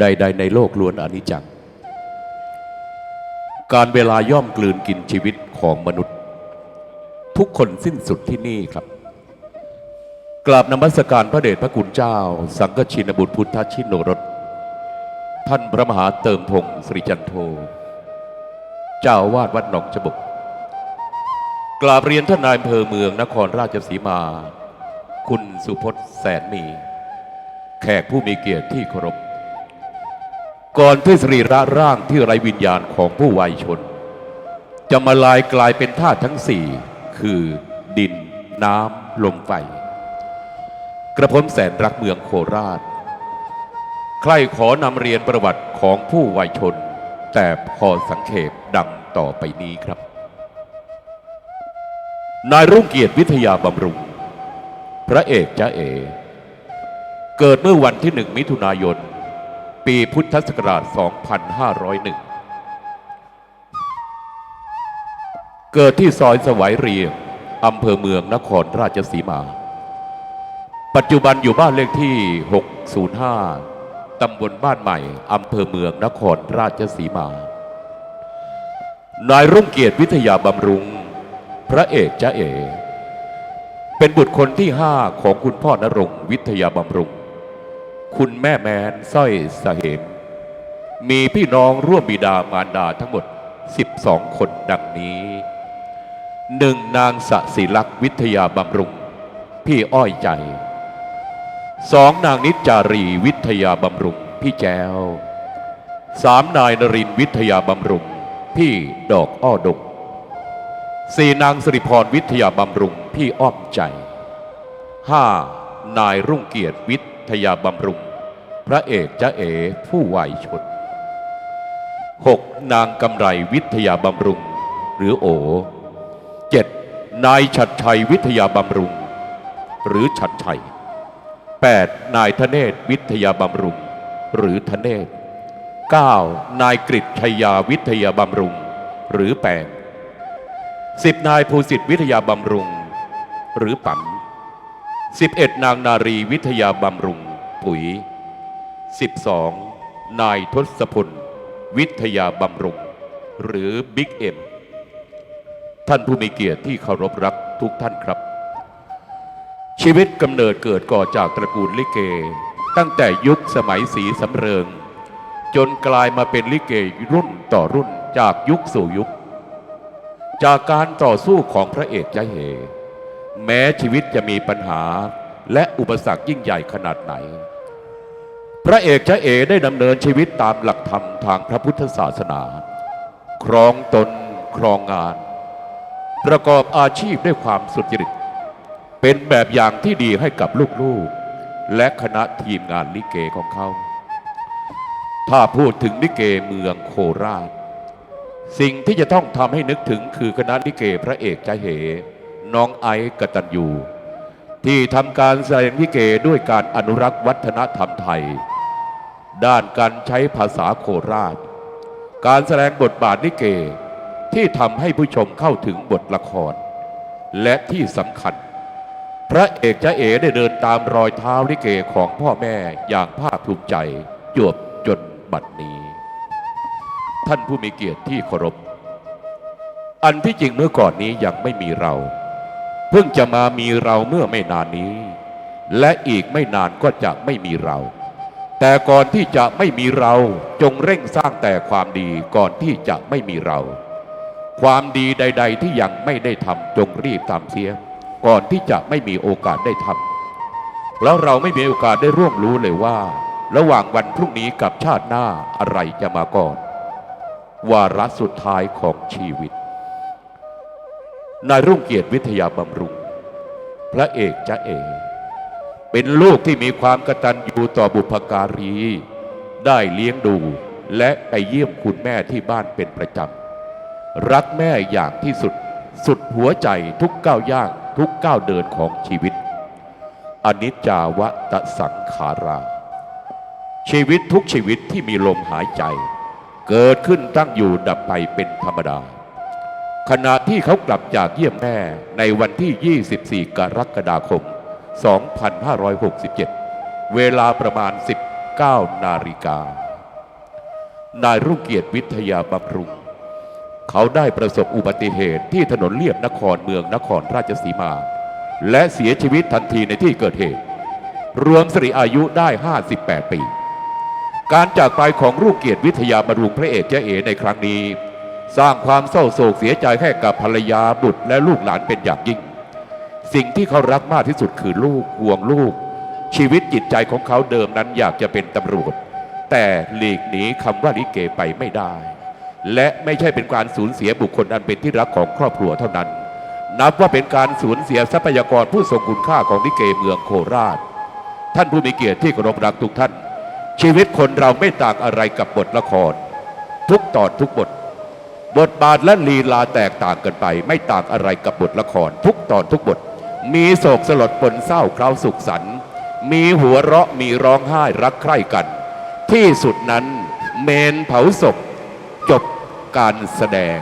ใด ๆ ในโลกล้วนอนิจจัง การเวลาย่อมกลืนกินชีวิตของมนุษย์ ทุกคนสิ้นสุดที่นี่ครับ กราบนมัสการพระเดชพระคุณเจ้า สังฆชินบุตรพุทธชินโนรสท่านพระมหาเติมพงศริจันโท เจ้าอาวาดวัดหนองจบก กราบเรียนท่านนายอำเภอเมืองนครราชสีมา คุณสุพจน์แสนมี แขกผู้มีเกียรติที่เคารพ ก่อนที่สรีระร่างที่ไรวิญญาณของผู้วัยชน จะมาลายกลายเป็นธาตุทั้งสี่ คือดิน น้ำ ลมไฟ กระผมแสนรักเมืองโคราช ใครขอนำเรียนประวัติของผู้วัยชน แต่พอสังเขปดังต่อไปนี้ครับ นายรุ่งเกียรติวิทยาบำรุง พระเอกจ้าเอ เกิดเมื่อวันที่หนึ่งมิถุนายน ปีพุทธศักราช 2501 เกิดที่ซอยสวายเรียงอำเภอเมืองนครราชสีมา ปัจจุบันอยู่บ้านเลขที่ 605 ตำบลบ้านใหม่ อำเภอเมืองนครราชสีมา นายรุ่งเกียรติวิทยาบำรุง พระเอกจ้าเอเป็นบุตรคนที่ห้าของคุณพ่อนรงค์วิทยาบำรุง คุณแม่แมนสร้อยสะเหม มีพี่น้องร่วมบิดามารดาทั้งหมด 12 คนดังนี้หนึ่งนางสศิลักษ์วิทยาบำรุง พี่อ้อยใจสองนางนิจจารีวิทยาบำรุง พี่แจวสามนายนรินวิทยาบำรุง พี่ดอกอ้อดกสี่นางสิริพรวิทยาบำรุง พี่อ้อมใจห้านายรุ่งเกียรติวิท ทยาบำรุง พระเอกจ้าเอผู้วัยชนหกนางกำไรวิทยาบำรุง หรือโอเจ็ดนายชัดชัยวิทยาบำรุง หรือชัดชัยแปดนายธเนศวิทยาบำรุง หรือธเนศเก้านายกฤษชัยยาวิทยาบำรุง หรือแปงสิบนายภูสิทธิวิทยาบำรุง หรือปั๋ม สิบเอ็ดนางนารีวิทยาบำรุงปุ๋ยสิบสองนายทศพล วิทยาบำรุง หรือบิ๊กเอ็มท่านผู้มีเกียรติที่เคารพรักทุกท่านครับ ชีวิตกำเนิดเกิดก่อจากตระกูลลิเก ตั้งแต่ยุคสมัยสีสำเริง จนกลายมาเป็นลิเกรุ่นต่อรุ่นจากยุคสู่ยุค จากการต่อสู้ของพระเอกใจเห แม้ชีวิตจะมีปัญหาและอุปสรรคยิ่งใหญ่ขนาดไหน พระเอกชะเอได้ดำเนินชีวิตตามหลักธรรมทางพระพุทธศาสนา ครองตนครองงาน ประกอบอาชีพด้วยความสุจริต เป็นแบบอย่างที่ดีให้กับลูกๆ และคณะทีมงานลิเกของเขา ถ้าพูดถึงลิเกเมืองโคราช สิ่งที่จะต้องทำให้นึกถึงคือคณะลิเกพระเอกใจเห น้องไอซ์กตัญญูที่ทำการแสดงลิเกด้วยการอนุรักษ์วัฒนธรรมไทย ด้านการใช้ภาษาโคราช การแสดงบทบาทลิเกที่ทำให้ผู้ชมเข้าถึงบทละคร และที่สำคัญ พระเอกจ้าเอ๋ได้เดินตามรอยเท้าลิเกของพ่อแม่อย่างภาคภูมิใจจวบจนบัดนี้ ท่านผู้มีเกียรติที่เคารพ อันที่จริงเมื่อก่อนนี้ยังไม่มีเรา เพิ่งจะมามีเราเมื่อไม่นานนี้ และอีกไม่นานก็จะไม่มีเรา แต่ก่อนที่จะไม่มีเราจงเร่งสร้างแต่ความดีก่อนที่จะไม่มีเรา ความดีใด ๆ ที่ยังไม่ได้ทำจงรีบทำเสีย ก่อนที่จะไม่มีโอกาสได้ทำแล้วเราไม่มีโอกาสได้ร่วมรู้เลยว่า ระหว่างวันพรุ่งนี้กับชาติหน้าอะไรจะมาก่อน วาระสุดท้ายของชีวิต นายรุ่งเกียรติวิทยาบำรุง พระเอกจ้าเอกเป็นลูกที่มีความกตัญญูต่อบุพการี ได้เลี้ยงดูและไปเยี่ยมคุณแม่ที่บ้านเป็นประจำ รักแม่อย่างที่สุดสุดหัวใจทุกก้าวย่างทุกก้าวเดินของชีวิต อนิจจาวตสังขารา ชีวิตทุกชีวิตที่มีลมหายใจ เกิดขึ้นตั้งอยู่ดับไปเป็นธรรมดา ขณะที่เขากลับจากเยี่ยมแม่ในวันที่ 24 กรกฎาคม 2567 เวลาประมาณ 19 นาฬิกา นายรุ่งเกียรติวิทยาบำรุง เขาได้ประสบอุบัติเหตุที่ถนนเลียบนครเมืองนครราชสีมา และเสียชีวิตทันทีในที่เกิดเหตุ รวมสิริอายุได้ 58 ปี การจากไปของรุ่งเกียรติวิทยาบำรุงพระเอกเจ๊เอในครั้งนี้ สร้างความเศร้าโศกเสียใจให้กับภรรยาบุตรและลูกหลานเป็นอย่างยิ่ง สิ่งที่เขารักมากที่สุดคือลูกห่วงลูก ชีวิตจิตใจของเขาเดิมนั้นอยากจะเป็นตำรวจ แต่หลีกหนีคำว่าลิเกไปไม่ได้ และไม่ใช่เป็นการสูญเสียบุคคลอันเป็นที่รักของครอบครัวเท่านั้น นับว่าเป็นการสูญเสียทรัพยากรผู้ทรงคุณค่าของลิเกเมืองโคราช ท่านผู้มีเกียรติที่เคารพรักทุกท่าน ชีวิตคนเราไม่ต่างอะไรกับบทละคร ทุกตอนทุกบท บทบาทและลีลาแตกต่างกันไป ไม่ต่างอะไรกับบทละคร ทุกตอนทุกบท มีโศกสลดปนเศร้าคราวสุขสันต์มีหัวเราะมีร้องไห้รักใคร่กัน ที่สุดนั้นเมนเผาศพจบการแสดง